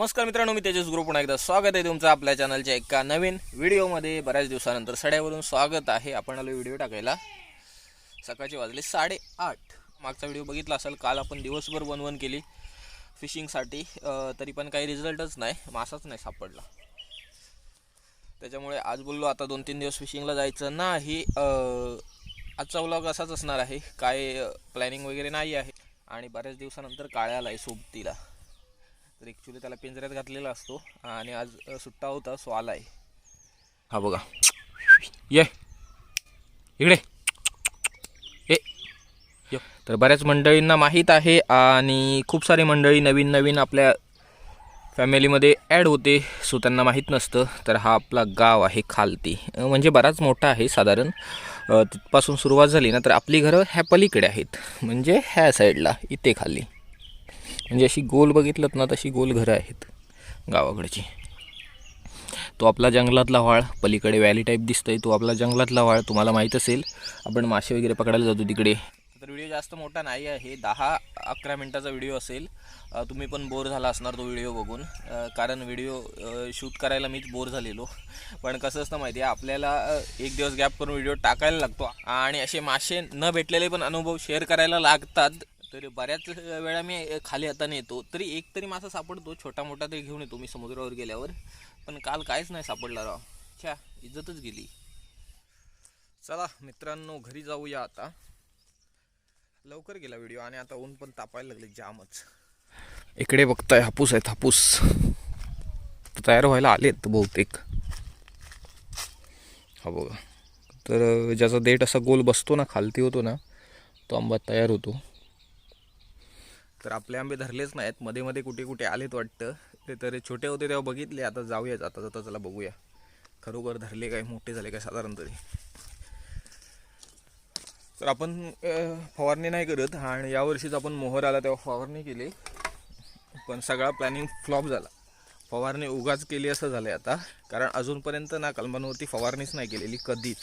नमस्कार मित्रांनो मी तेजस ग्रुप पुन्हा एकदा स्वागत आहे तुमचं आपल्या चॅनलच्या एका नवीन व्हिडिओमध्ये. बऱ्याच दिवसानंतर सड्यावरून स्वागत आहे. आपण आलो व्हिडिओ टाकायला. सकाळचे वाजले साडेआठ. मागचा व्हिडिओ बघितला असेल काल आपण दिवसभर बनवण केली फिशिंगसाठी. तरी पण काही रिझल्टच नाही मासाच नाही सापडला. त्याच्यामुळे आज बोललो आता दोन तीन दिवस फिशिंगला जायचं नाही. आजचा व्लॉग असाच असणार आहे. काय प्लॅनिंग वगैरे नाही आहे. आणि बऱ्याच दिवसानंतर काळ्याला आहे सोबतीला. तर ॲक्च्युली त्याला पिंजऱ्यात घातलेला असतो आणि आज सुट्टा होता सो आहे हा बघा. ये. इकडे. ये. तर बऱ्याच मंडळींना माहीत आहे आणि खूप सारी मंडळी नवीन नवीन आपल्या फॅमिलीमध्ये ॲड होते सो त्यांना माहीत नसतं. तर हा आपला गाव आहे खालती. म्हणजे बराच मोठा आहे साधारण. तिथपासून सुरुवात झाली ना तर आपली घरं ह्या पलीकडे आहेत. म्हणजे ह्या साईडला इथे खाली. म्हणजे अशी गोल बघितलं ना तशी गोल घरं आहेत गावाकडची. तो आपला जंगलातला व्हाळ पलीकडे व्हॅली टाईप दिसतंय तो आपला जंगलातला व्हाळ तुम्हाला माहीत असेल. आपण मासे वगैरे पकडायला जातो तिकडे. तर व्हिडिओ जास्त मोठा नाही आहे दहा अकरा मिनटाचा व्हिडिओ असेल. तुम्ही पण बोर झाला असणार तो व्हिडिओ बघून. कारण व्हिडिओ शूट करायला मीच बोर झालेलो. पण कसं असतं माहिती आहे आपल्याला एक दिवस गॅप करून व्हिडिओ टाकायला लागतो. आणि असे मासे न भेटलेले पण अनुभव शेअर करायला लागतात. तर बऱ्याच वेळा मी खाली हाताने येतो. तरी एक तरी मासा सापडतो छोटा मोठा तरी घेऊन येतो मी समुद्रावर गेल्यावर. पण काल काहीच नाही सापडला राव. छ्या इज्जतच गेली. चला मित्रांनो घरी जाऊया आता. लवकर गेला व्हिडिओ आणि आता ऊन पण तापायला लागले जामच. इकडे बघताय हापूस आहेत हापूस. तयार व्हायला आलेत बहुतेक. हा बघा. तर ज्याचा देठ असा गोल बसतो ना खालती होतो ना तो आंबा तयार होतो. तर आपले आंबे धरलेच नाहीत. मध्ये मध्ये कुठे कुठे आलेत वाटतं. ते तर छोटे होते तेव्हा बघितले. आता जाऊयाच आता जाता चला बघूया. खरोखर धरले काय? मोठे झाले काय? साधारण तरी. तर आपण फवारणी नाही करत. आणि यावर्षीच आपण मोहर आला तेव्हा फवारणी केली. पण सगळा प्लॅनिंग फ्लॉप झाला. फवारणी उगाच केली असं झालं आहे आता. कारण अजूनपर्यंत ना कलमांवरती फवारणीच नाही केलेली कधीच.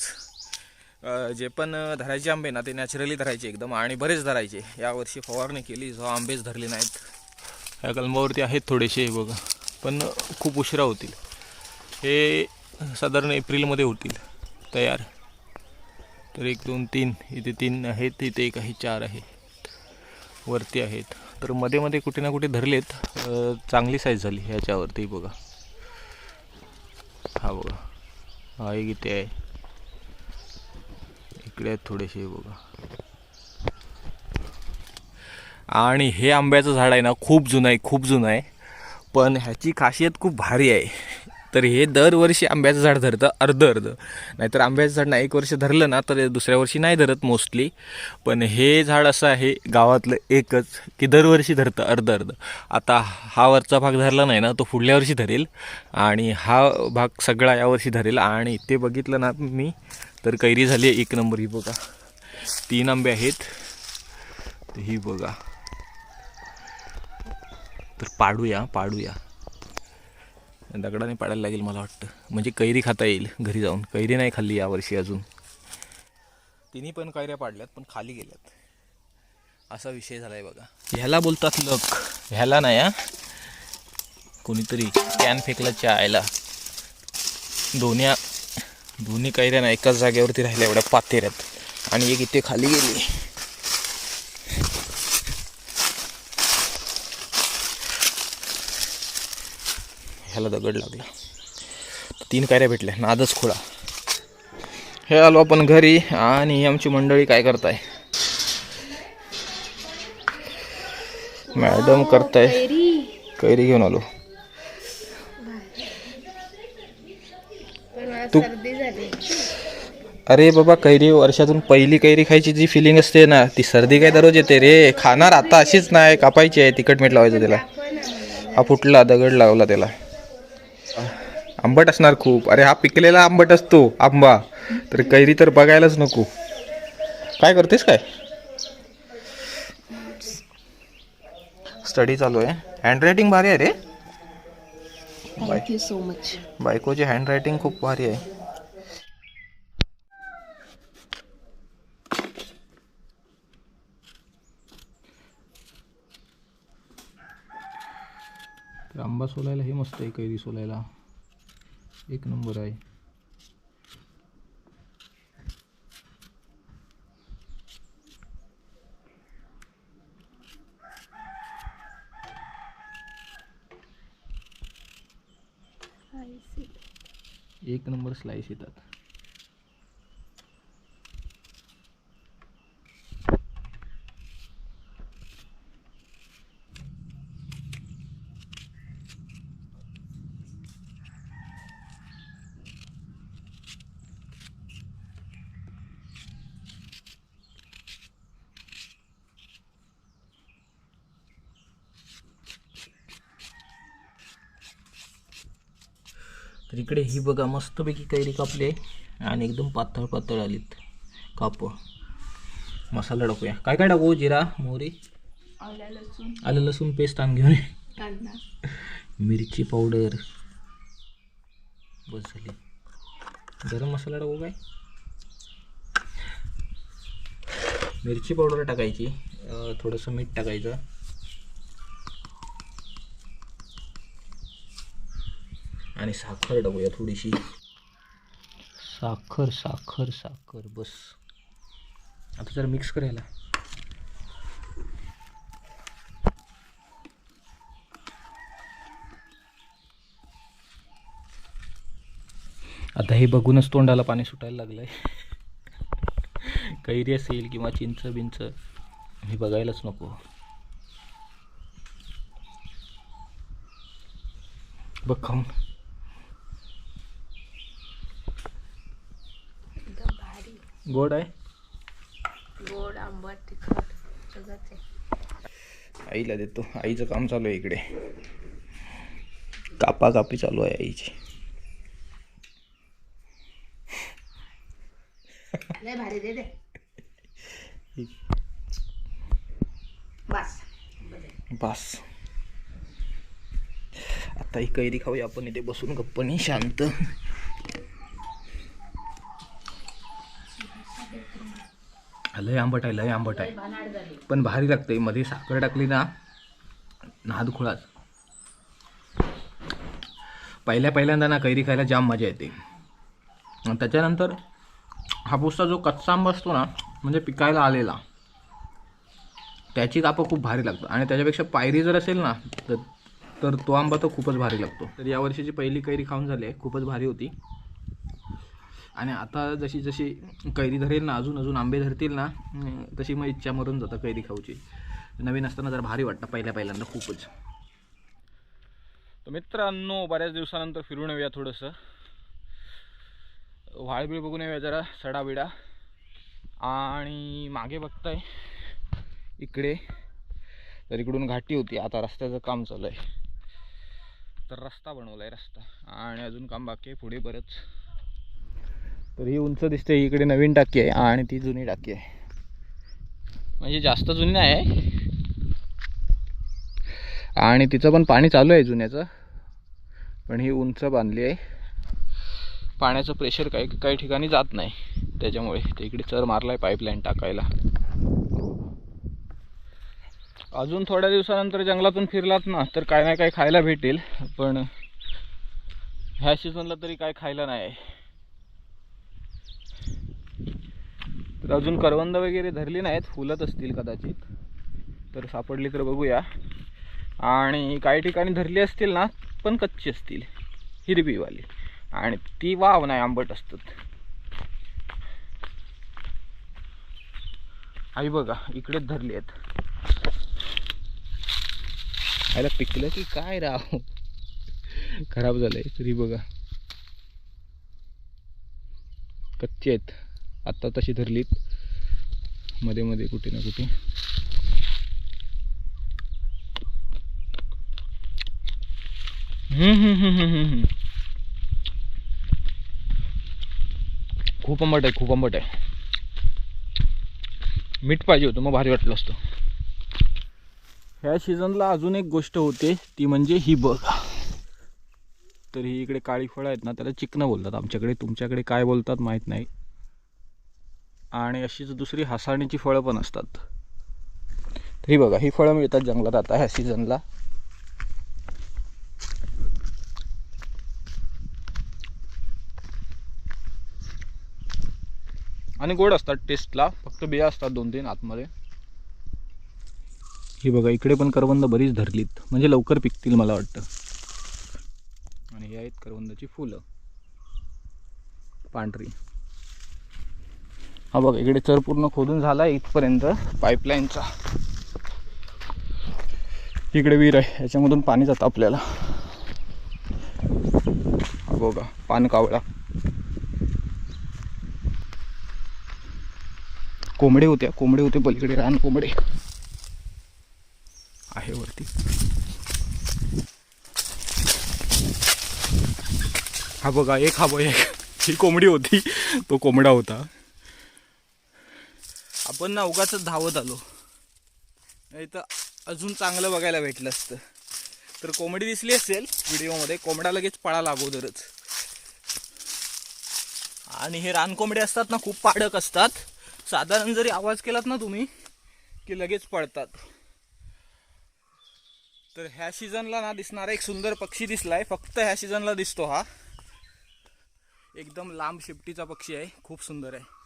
जे पण धरायचे आंबे ना ते नॅचरली धरायचे एकदम. आणि बरेच धरायचे. यावर्षी फवारणी केली जो आंबेच धरले नाहीत. ह्या कलमावरती आहेत थोडेसे बघा. पण खूप उशिरा होतील. हे साधारण एप्रिलमध्ये होतील. तयार. तर एक दोन तीन इथे तीन आहेत इथे एक आहे चार आहे. वरती आहेत. तर मध्ये मध्ये कुठे ना कुठे धरलेत. चांगली साईज झाली ह्याच्यावरती बघा. हा बघा. हा एक इथे आहे. इकडे आहेत थोडेसे बघा. आणि हे आंब्याचं झाड आहे ना खूप जुनं आहे खूप जुनं आहे. पण ह्याची खासियत खूप भारी आहे. तर हे दरवर्षी आंब्याचं झाड धरतं अर्ध अर्ध. नाहीतर आंब्याचं झाड ना एक वर्ष धरलं ना तर दुसऱ्या वर्षी नाही धरत मोस्टली पण हे झाड असं आहे गावातलं एकच की दरवर्षी धरतं अर्ध अर्ध. आता हा वरचा भाग धरला नाही ना तो पुढल्या वर्षी धरेल. आणि हा भाग सगळा यावर्षी धरेल. आणि ते बघितलं ना मी तर कैरी झाली आहे एक नंबर ही बघा. तीन आंबे आहेत. तर ही बघा. तर पाडूया पाडूया. दगडाने पाडायला लागेल मला वाटतं. म्हणजे कैरी खाता येईल घरी जाऊन. कैरी नाही खाल्ली यावर्षी अजून. तिन्ही पण कैऱ्या पाडल्यात पण खाली गेल्यात. असा विषय झालाय बघा. ह्याला बोलतात लक. ह्याला नाही हा. कोणीतरी कॅन फेकला चायला दोन्ही दोन्ही कैऱ्या ना एकाच जागेवरती राहिल्या एवढ्या पातेऱ्यात. आणि एक इथे खाली गेली. ह्याला दगड लागला. तीन कायऱ्या भेटल्या नादच खोळा. हे आलो आपण घरी आणि आमची मंडळी काय करताय? मॅडम करताय. कैरी घेऊन आलो. तू अरे बाबा कैरी वर्षातून पहिली कैरी खायची जी फिलिंग असते ना ती सर्दी काय दररोज येते रे? खाणार आता अशीच नाही कापायची आहे तिखट मीठ लावायचं त्याला. हा फुटला दगड लावला त्याला. आंबट असणार खूप. अरे हा पिकलेला आंबट असतो आंबा. तर कैरी तर बघायलाच नको. काय करतेस काय? स्टडी चालू आहे. हँडरायटिंग भारी आहे रे. You so much. बायकोची हँडरायटिंग खूप भारी आहे. आंबा सोलायला हे मस्त आहे कैरी सोलायला. एक नंबर आहे. एक नंबर स्लाइस येतात. तर इकडे ही बघा मस्तपैकी कैरी कापली आहे. आणि एकदम पातळ पातळ आलीत. काप. मसाला टाकूया. काय काय टाकू जिरा मोहरी? आलं लसूण पेस्ट आण घेऊन. मिरची पावडर बस झाली. गरम मसाला टाकू काय? मिरची पावडर टाकायची. थोडंसं मीठ टाकायचं. आणि साखर टाकूया थोडीशी. साखर साखर साखर बस. आता जरा मिक्स करायला आता हे बघूनच तोंडाला पाणी सुटायला लागलं आहे कैरी असेल किंवा चिंच बिंच हे बघायलाच नको. बघ खाऊन. गोड आहे? गोड आंबट तिखट सगळंच आहे. आईला देतो. आईचं काम चालू आहे इकडे. कापा कापी चालू आहे आईची. लय भारी दे दे. बस. बस. आता ही कैरी खाऊया आपण. इथे बसून गप्पनी शांत. लय आंबट आहे लय आंबट आहे. पण भारी लागते मध्ये साखर टाकली ना नाद खुळाच. पहिल्या पहिल्यांदा ना कैरी खायला जाम मजा येते. आणि त्याच्यानंतर हापूसचा जो कच्चा आंबा असतो ना म्हणजे पिकायला आलेला त्याची कापं खूप भारी लागतं आणि त्याच्यापेक्षा पायरी जर असेल ना तर तर तो आंबा तर खूपच भारी लागतो. तर यावर्षीची पहिली कैरी खाऊन झाली आहे खूपच भारी होती. आणि आता जशी जशी कैरी धरेल ना अजून अजून आंबे धरतील ना तशी मग इच्छा मरून जातं कैरी खाऊची. नवीन असताना जरा भारी वाटतं पहिल्या पहिल्यांदा खूपच. तर मित्रांनो बऱ्याच दिवसानंतर फिरून येऊया थोडंसं. वाळबीळ बघून येऊया जरा सडाबिडा. आणि मागे बघताय इकडे. तर इकडून घाटी होती आता रस्त्याचं काम चालू आहे. तर रस्ता बनवला आहे रस्ता. आणि अजून काम बाकी आहे पुढे बरंच तर ही उंच दिसते इकडे नवीन टाकी आहे आणि ती जुनी टाकी आहे. म्हणजे जास्त जुनी नाही आहे. आणि तिचं पण पाणी चालू आहे जुन्याचं. पण ही उंच बांधली आहे. पाण्याचं प्रेशर काही काही ठिकाणी जात नाही. त्याच्यामुळे ते इकडे चर मारला आहे पाईपलाईन टाकायला. अजून थोड्या दिवसानंतर जंगलातून फिरलात ना तर काय नाही काय खायला भेटेल. पण ह्या सीझनला तरी काय खायला नाही आहे. तर अजून करवंद वगैरे धरली नाहीत फुलत असतील कदाचित. तर सापडली तर बघूया. आणि काही ठिकाणी धरली असतील ना पण कच्ची असतील. हिरवीवाली. आणि ती वाव नाही आंबट असतात. आई बघा इकडेच धरली आहेत. आयला पिकलं की काय राव? खराब झालंय तरी बघा. कच्चे आहेत. आत्ता तशी धरलीत. मध्ये मध्ये कुठे ना कुठे. खूप आंबट आहे खूप आंबट आहे. मीठ पाहिजे होतं मग भारी वाटलं असतं. ह्या सीझनला अजून एक गोष्ट होते ती म्हणजे ही बघ. तर ही इकडे काळी फळं आहेत ना त्याला चिकनं बोलतात आमच्याकडे. तुमच्याकडे काय बोलतात माहीत नाही. आणि अशीच दुसरी हसाळणीची फळं पण असतात. तरी बघा ही फळं मिळतात जंगलात. आता ह्या सीझनला आणि गोड असतात टेस्टला फक्त बिया असतात दोन तीन आतमध्ये. ही बघा इकडे पण करवंद बरीच धरलीत. म्हणजे लवकर पिकतील मला वाटतं. आणि हे आहेत करवंदाची फुलं. पांढरी. हा बघा इकडे चर पूर्ण खोदून झाला आहे इथपर्यंत पाईपलाईनचा. इकडे विहीर आहे याच्यामधून पाणी जातं आपल्याला. हा बघा पान कावळा. कोंबडे होत्या कोंबडे होते पलीकडे रान कोंबडे. आहे वरती. हा बघा एक हा बघ एक. ही कोंबडी होती तो कोंबडा होता. आपण ना उगाच धावत आलो. नाही तर अजून चांगलं बघायला भेटलं असतं. तर कोंबडी दिसली असेल व्हिडिओमध्ये कोंबडा लगेच पळाला अगोदरच. आणि हे रानकोंबडे असतात ना खूप पाडक असतात. साधारण जरी आवाज केलात ना तुम्ही की लगेच पळतात. तर ह्या सीझनला ना दिसणारा एक सुंदर पक्षी दिसलाय. फक्त ह्या सीझनला दिसतो हा. एकदम लांब शिफ्टीचा पक्षी आहे. खूप सुंदर आहे.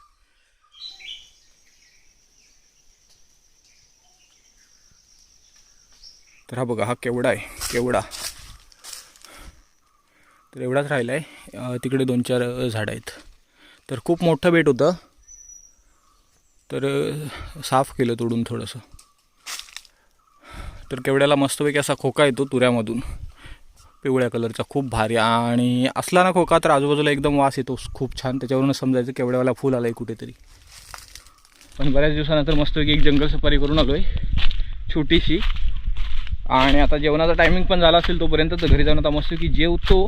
तर हा बघा हा केवडा आहे केवडा. तर एवढाच राहिला आहे तिकडे दोन चार झाडं आहेत. तर खूप मोठं बेट होतं. तर साफ केलं तोडून थोडंसं. तर केवड्याला मस्तपैकी असा खोका येतो तुऱ्यामधून. पिवळ्या कलरचा खूप भारी. आणि असला ना खोका तर आजूबाजूला एकदम वास येतो. खूप छान. त्याच्यावरूनच समजायचं केवड्यावाला फूल आलं आहे कुठेतरी. पण बऱ्याच दिवसानंतर मस्तपैकी एक जंगल सफारी करून आलो आहे छोटीशी. आणि आता जेवणाचा टायमिंग पण झाला असेल तोपर्यंत तर घरी जाऊन आता मस्तपैकी जेवतो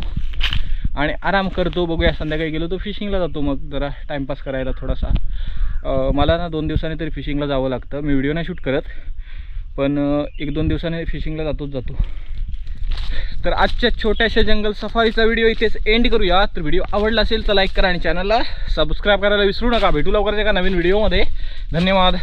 आणि आराम करतो. बघूया संध्याकाळी गेलो तो फिशिंगला जातो मग. जरा टाईमपास करायला थोडासा. मला ना दोन दिवसांनी तरी फिशिंगला जावं लागतं. मी व्हिडिओ नाही शूट करत पण एक दोन दिवसाने फिशिंगला जातोच जातो. तर आजच्या छोट्याशा जंगल सफारीचा व्हिडिओ इथेच एंड करूया. तर व्हिडिओ आवडला असेल तर लाईक करा आणि चॅनलला सबस्क्राईब करायला विसरू नका. भेटू लवकरच एका नवीन व्हिडिओमध्ये धन्यवाद.